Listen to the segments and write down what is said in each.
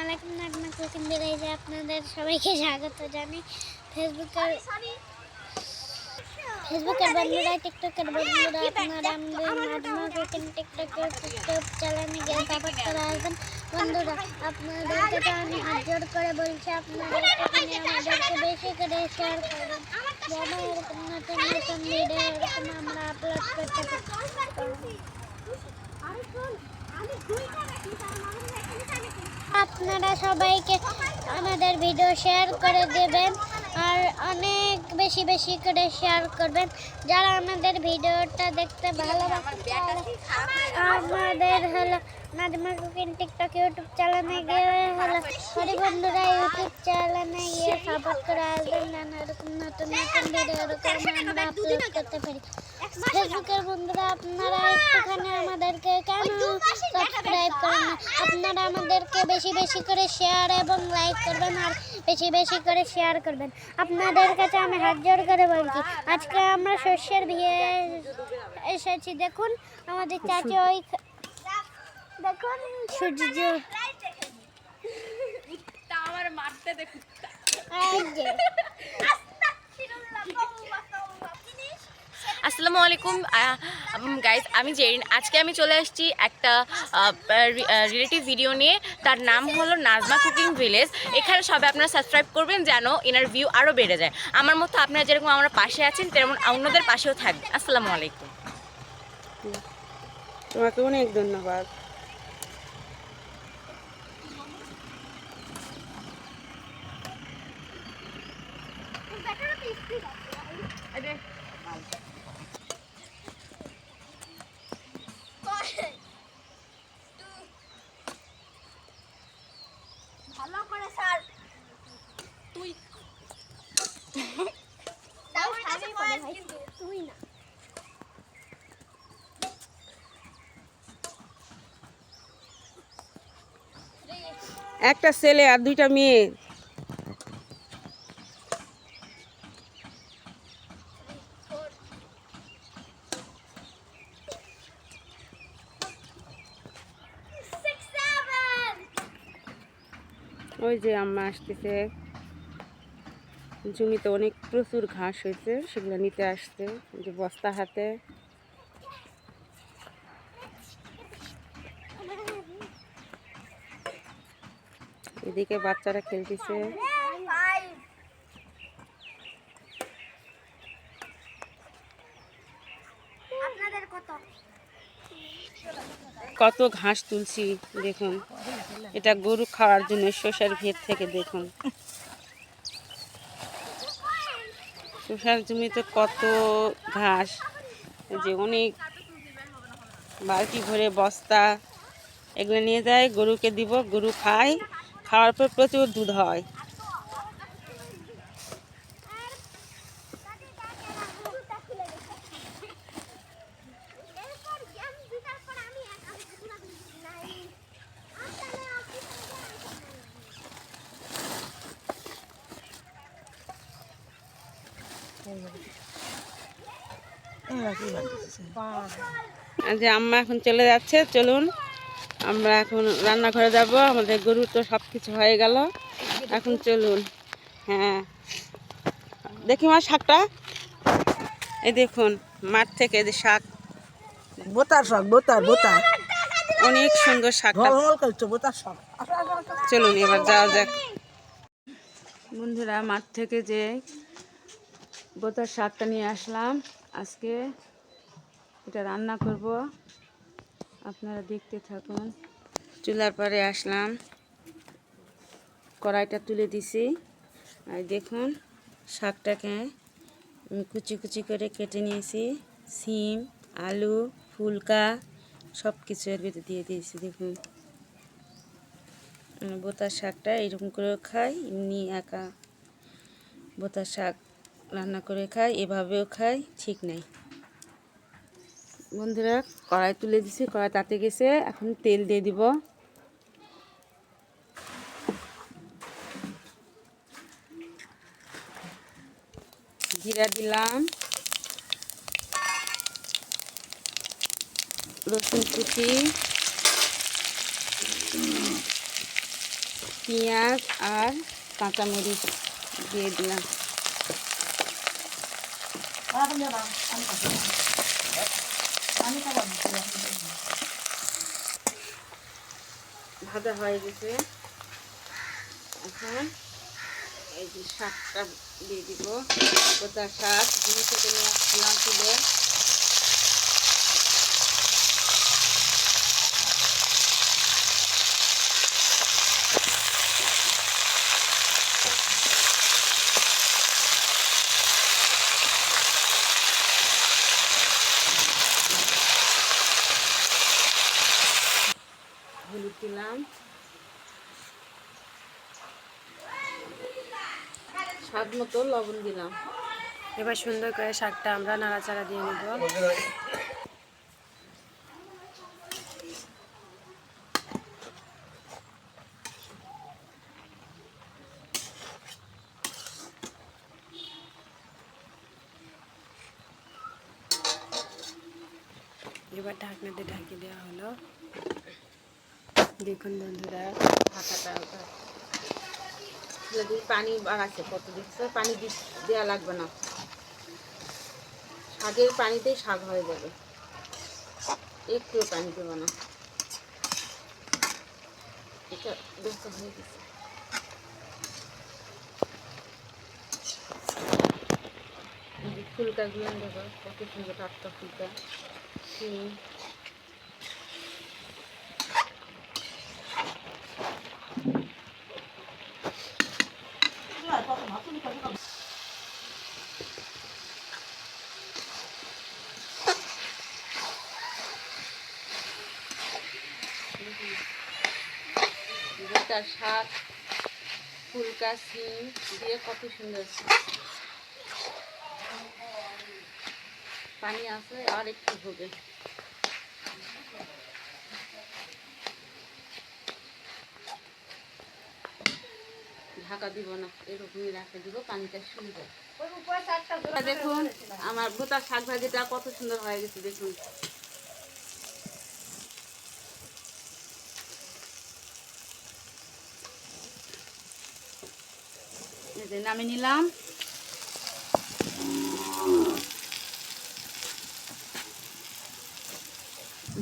আলাইকুম নাজমা কুকিং বিরাইজে আপনাদের সবাইকে স্বাগত জানাই ফেসবুকের ফেসবুকের বন্ধুরা টিকটকের বন্ধুরা আপনারা আমাদের নাজমা কুকিং টিকটকের টিকটক চ্যানেলে গিয়ে সাপোর্ট করে আসবেন বন্ধুরা আপনাদেরকে তো আমি হাত জোর করে বলছি আপনাদের এখানে আমাদেরকে বেশি করে শেয়ার করবেন যেন এরকম নতুন নতুন ভিডিও এরকম আমরা আপলোড করতে পারি আপনারা সবাইকে আমাদের ভিডিও শেয়ার করে দেবেন। আর অনেক বেশি বেশি করে শেয়ার করবেন। যারা আমাদের ভিডিওটা দেখতে ভালোবাসেন তারা আমাদের হলো নাজমা কুকিং টিকটক ইউটিউব চ্যানেলে গিয়ে হলো সরি বন্ধুরা ইউটিউব চ্যানেলে গিয়ে সাপোর্ট করে আসবেন যেন এরকম নতুন নতুন ভিডিও এরকম আমরা আপলোড করতে পারি। ফেসবুকের বন্ধুরা আপনারা একটুখানি আমাদেরকে কেন সাবস্ক্রাইব করেন? না আপনারা আমাদেরকে বেশি বেশি করে শেয়ার এবং লাইক করবেন আর বেশি বেশি করে শেয়ার করবেন। আপনাদের কাছে আমি হাত জোর করে বলছি আজকে আমরা শস্যের বিয়ে এসেছি দেখুন আমাদের চাচি ওই দেখুন সূর্য আমার মারতে দে কুত্তা। এই যে। আসসালামু আলাইকুম। গাইজ আমি জেরিন। আজকে আমি চলে আসছি একটা রিলেটিভ ভিডিও নিয়ে। তার নাম হলো নাজমা কুকিং ভিলেজ। এখানে সবাই আপনারা সাবস্ক্রাইব করবেন যেন এনার ভিউ আরও বেড়ে যায়। আমার মতো আপনারা যেরকম আমার পাশে আছেন, তেমন অন্যদের পাশেও থাকবে আসসালামু আলাইকুম। তোমাকে অনেক ধন্যবাদ। একটা ছেলে আর দুইটা মেয়ে। ওই যে আম্মা আসতেছে। জমিতে অনেক প্রচুর ঘাস হয়েছে, সেগুলো নিতে আসছে যে বস্তা হাতে। এদিকে বাচ্চারা খেলতেছে। কত? ঘাস তুলছি দেখুন। এটা গরু খাওয়ার জন্য শসার ভেত থেকে দেখুন। শসার জমিতে কত ঘাস যে অনেক বালতি ভরে বস্তা। এগুলো নিয়ে যায় গরুকে দিব গরু খায়। খাওয়ার পর প্রচুর দুধ হয়। যে আম্মা এখন চলে যাচ্ছে চলুন। আমরা এখন রান্নাঘরে যাব আমাদের গরুর তো সব কিছু হয়ে গেল। এখন চলুন। হ্যাঁ। দেখি মা শাকটা। এই দেখুন মাঠ থেকে যে শাক। বোতার শাক বোতার বোতার। অনেক সুন্দর শাকটা। বোতার শাক। চলুন এবার যাওয়া যাক। বন্ধুরা মাঠ থেকে যে বোতার শাকটা নিয়ে আসলাম আজকে এটা রান্না করব। আপনারা দেখতে থাকুন। চুলার পরে আসলাম। কড়াইটা তুলে দিছি। আর দেখুন, শাকটাকে কুচি কুচি করে কেটে নিয়েছি। সিম, আলু, ফুলকা সব কিছু এর ভিতরে দিয়ে দিয়েছি, দেখুন। বোতার শাকটা এরকম করেও খাই, এমনি একা বোতার শাক রান্না করে খাই, এভাবেও খাই, ঠিক নেই। বন্ধুরা কড়াই তুলে দিছি, কড়াই তাতে গেছে। এখন তেল দিয়ে দিব। জিরা দিলাম। রসুন কুচি। পেঁয়াজ আর কাঁচামরিচ দিয়ে দিলাম। ভাজা হয়ে গেছে। এখন এই যে শাকটা দিয়ে দিব। গোটা শাক জিনিস থেকে নিয়ে আসলাম, তুলে হলুদ দিলাম স্বাদ মতো লবণ দিলাম। এবার সুন্দর করে শাকটা আমরা নাড়াচাড়া দিয়ে নেব। এবার ঢাকনা দিয়ে ঢাকি দেওয়া হলো। দেখুন বন্ধুরা ঢাকাটা যদি পানি বাড়াচ্ছে কত দিচ্ছে পানি দেওয়া লাগবে না। শাকের পানিতেই শাক হয়ে যাবে। একটু পানি দেবো না। এটা দেখতে হয়ে গেছে। ফুলকাগুলো দেখো, কত সুন্দর টাটকা ফুলকা। গোটা শাক, ফুলকা সিম দিয়ে কত সুন্দর। পানি আছে, আর একটু হবে। ঢাকা দিব না, এরকমই রাখে দিব, পানিটা সুন্দর দেখুন, আমার গোটা শাক ভাজিটা কত সুন্দর হয়ে গেছে, দেখুন। যে নামে নিলাম।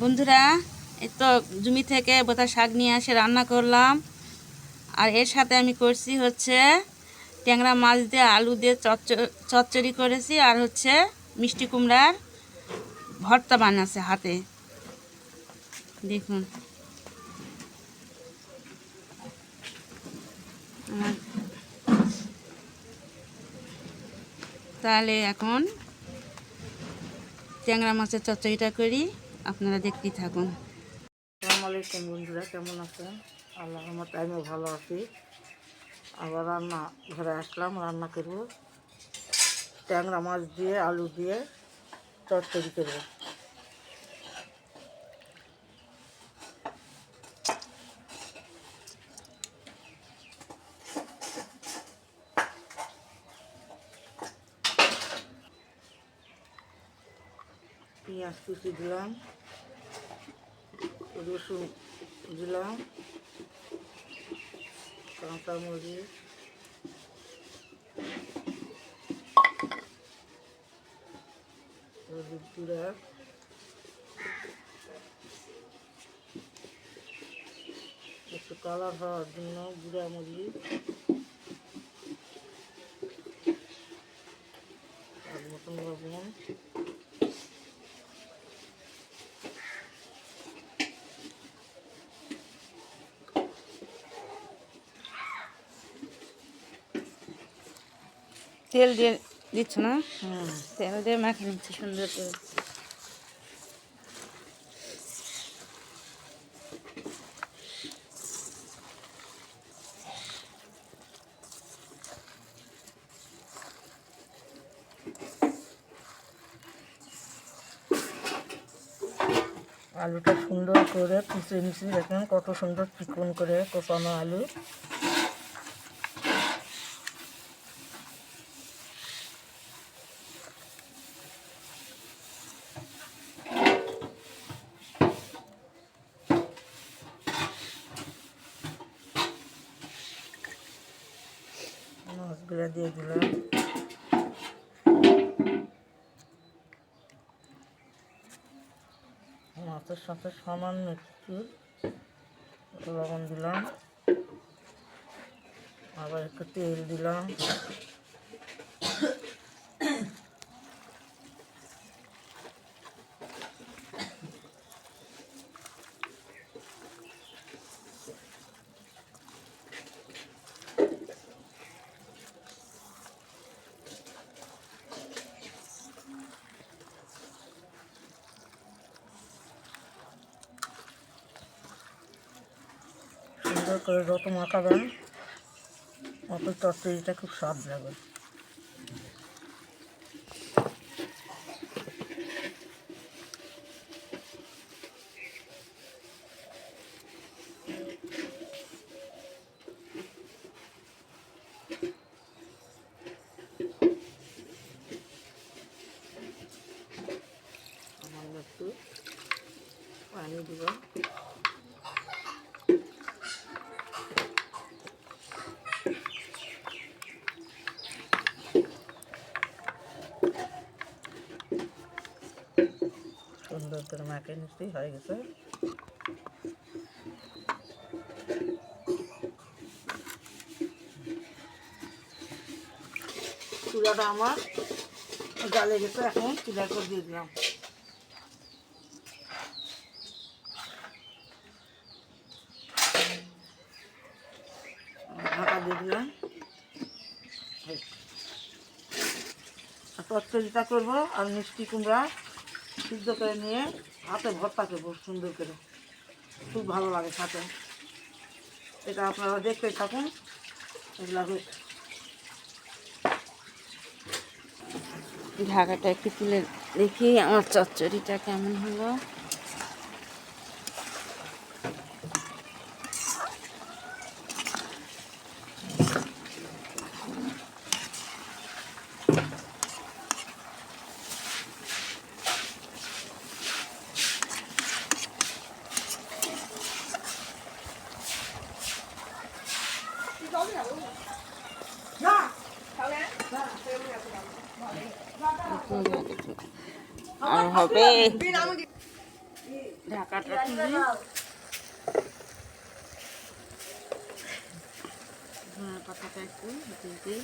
বন্ধুরা, এই তো জমি থেকে বোতা শাক নিয়ে এসে রান্না করলাম। আর এর সাথে আমি করছি হচ্ছে ট্যাংরা মাছ দিয়ে আলু দিয়ে চচ্চ- চচ্চড়ি করেছি আর হচ্ছে মিষ্টি কুমড়ার ভর্তা বানাচ্ছে হাতে। দেখুন। আমার তাহলে এখন ট্যাংরা মাছের চচ্চড়িটা করি, আপনারা দেখতেই থাকুন। আলাইকুম বন্ধুরা, কেমন আছেন? আল্লাহ আমার টাইমে ভালো আছি। আবার রান্না, ঘরে আসলাম, রান্না করব। ট্যাংরা মাছ দিয়ে, আলু দিয়ে চচ্চড়ি করব। পেঁয়াজ কুচি দিলাম, রসুন দিলাম কাঁচামরিচ হলুদ গুঁড়া, একটু কালার হওয়ার জন্য গুঁড়া মরিচ, আর মতন লবণ তেল দিয়ে দিচ্ছ না? তেল দিয়ে মাখে নিচ্ছি, সুন্দর করে। আলুটা সুন্দর করে কুচে নিচ্ছি দেখেন, কত সুন্দর চিকন করে কোপানো আলু মাছগুলো দিয়ে দিলাম মাছের সাথে সামান্য একটু লবণ দিলাম। আবার একটু তেল দিলাম সুন্দর করে যত মাখাবেন অত তত এটা খুব স্বাদ লাগবে সামান্য একটু পানি দিব সুন্দর করে মাখে নিচ্ছি হয়ে গেছে। চুলাটা আমার জালে গেছে, এখন চুলার করে দিয়ে দিলাম। দিয়ে দিলাম। চচ্চড়িটা করব আর মিষ্টি কুমড়া। সিদ্ধ করে নিয়ে হাতে ভর্তা করব, সুন্দর করে। খুব ভালো লাগে সাথে এটা আপনারা দেখতে থাকুন। এগুলা ঢাকাটা একটু তুলে দেখি আমার চচ্চড়িটা কেমন হলো। হবে ঢাকাটা তুলে ধনে পাতাটা একটু দিয়ে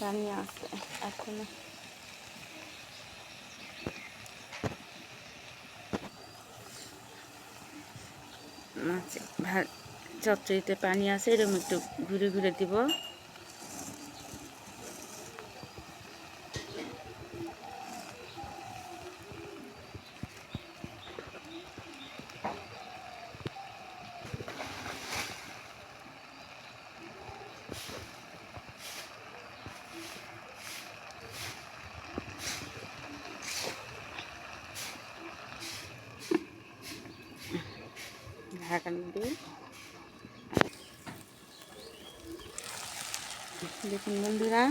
পানি আছে এখনও ভাত চচ্চড়িতে পানি আছে এরকম একটু ঘুরে ঘুরে দিব। ঢাকা দিয়ে দেখুন বন্ধুরা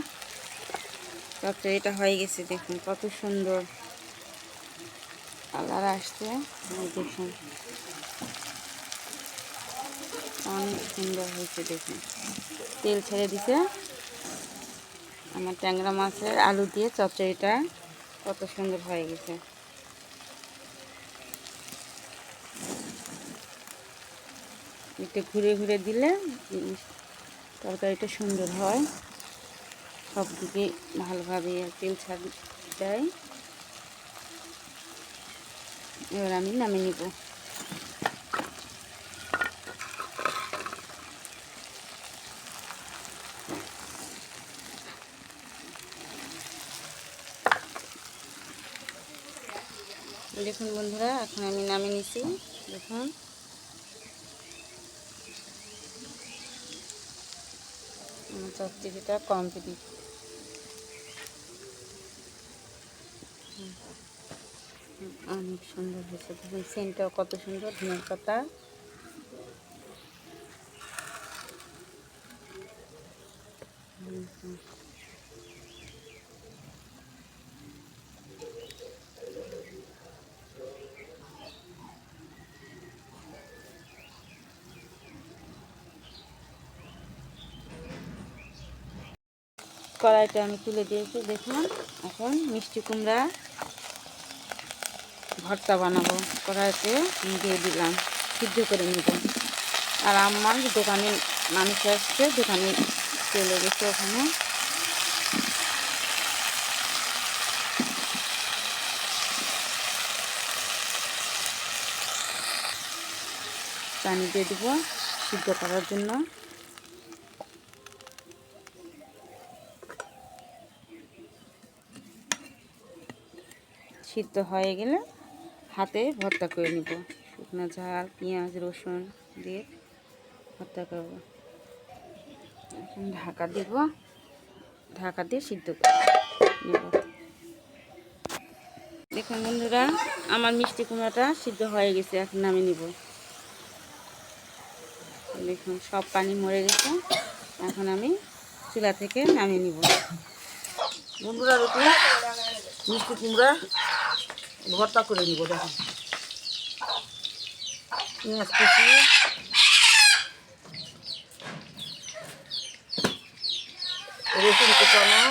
চচ্চড়িটা হয়ে গেছে দেখুন, কত সুন্দর কালার আসছে। দেখুন, অনেক সুন্দর হয়েছে দেখুন। তেল ছেড়ে দিছে। আমার ট্যাংরা মাছের আলু দিয়ে চচ্চড়িটা কত সুন্দর হয়ে গেছে। একটু ঘুরে ঘুরে দিলে তরকারিটা সুন্দর হয়। সব দিকে ভালোভাবে তেল ছাড় দেয়। এবার আমি নামিয়ে নিব। দেখুন বন্ধুরা, এখন আমি নামিয়ে নিছি। দেখুন। আমার চচ্চড়িটা কমপ্লিট অনেক সুন্দর হয়েছে। দেখুন সেন্টটাও কত সুন্দর ধনের পাতা। কড়াইটা আমি তুলে দিয়েছি। দেখুন, এখন মিষ্টি কুমড়া। ভর্তা বানাবো, কড়াইতে দিয়ে দিলাম, সিদ্ধ করে নেব। আর আমার দোকানে মানুষ আসছে, দোকানে চলে গেছে ওখানে। পানি দিয়ে দেবো সিদ্ধ করার জন্য। সিদ্ধ হয়ে গেলে হাতে ভর্তা করে নিব। শুকনো ঝাল, পেঁয়াজ, রসুন দিয়ে ভর্তা করব। এখন ঢাকা দিব। ঢাকা দিয়ে সিদ্ধ করে নেব। দেখুন বন্ধুরা, আমার মিষ্টি কুমড়াটা সিদ্ধ হয়ে গেছে, এখন নামিয়ে নিব। দেখুন, সব পানি মরে গেছে, এখন আমি চুলা থেকে নামিয়ে নিব। বন্ধুরা, দেখুন, মিষ্টি কুমড়া ভর্তা করে নিব দেখুন পেঁয়াজ কুচিয়ে রসুন কুচানো।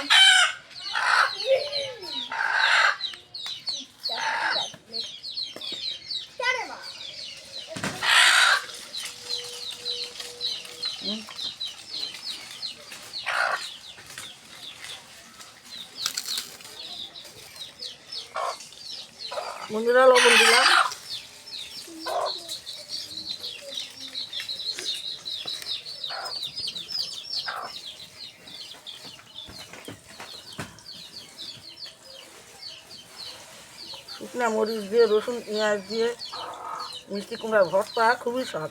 বন্ধুরা লবণ দিলাম। শুকনা মরিচ দিয়ে রসুন পেঁয়াজ দিয়ে মিষ্টি কুমড়ার ভর্তা খুবই স্বাদ।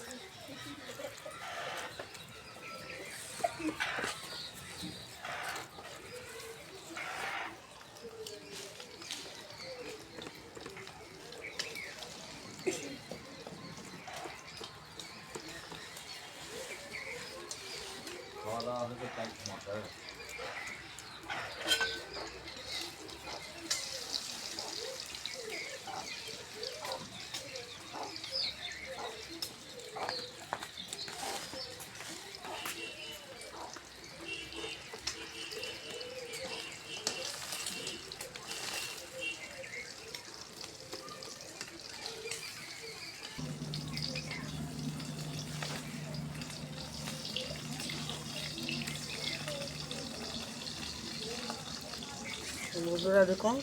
Thanks, Mark. বন্ধুরা দেখুন।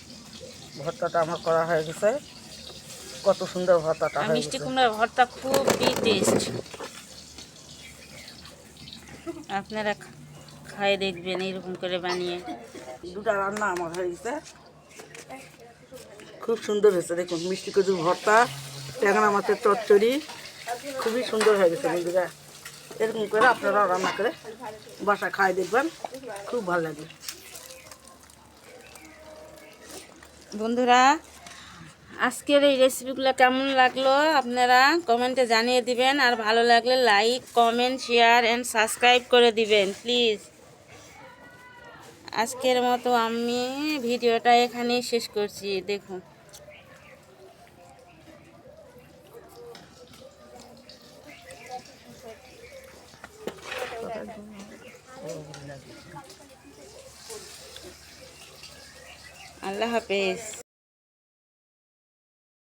ভর্তাটা আমার করা হয়ে গেছে। কত সুন্দর ভর্তাটা মিষ্টি কুমড়ার ভর্তা খুবই টেস্ট আপনারা খা- খায়ে দেখবেন এরকম করে বানিয়ে। দুটা রান্না আমার হয়ে গেছে। খুব সুন্দর হয়েছে দেখুন মিষ্টি কচুর ভর্তা ট্যাংরা মাছের চচ্চড়ি খুবই সুন্দর হয়ে গেছে বন্ধুরা। এরকম করে আপনারা রান্না করে বাসা খাই দেখবেন খুব ভালো লাগে বন্ধুরা, আজকের এই রেসিপিগুলো কেমন লাগল আপনারা কমেন্টে জানিয়ে দিবেন, আর ভালো লাগলে like comment share and subscribe করে দিবেন প্লিজ আজকের মতো আমি ভিডিওটা এখানেই শেষ করছি, দেখুন। আল্লাহ হাফেজ।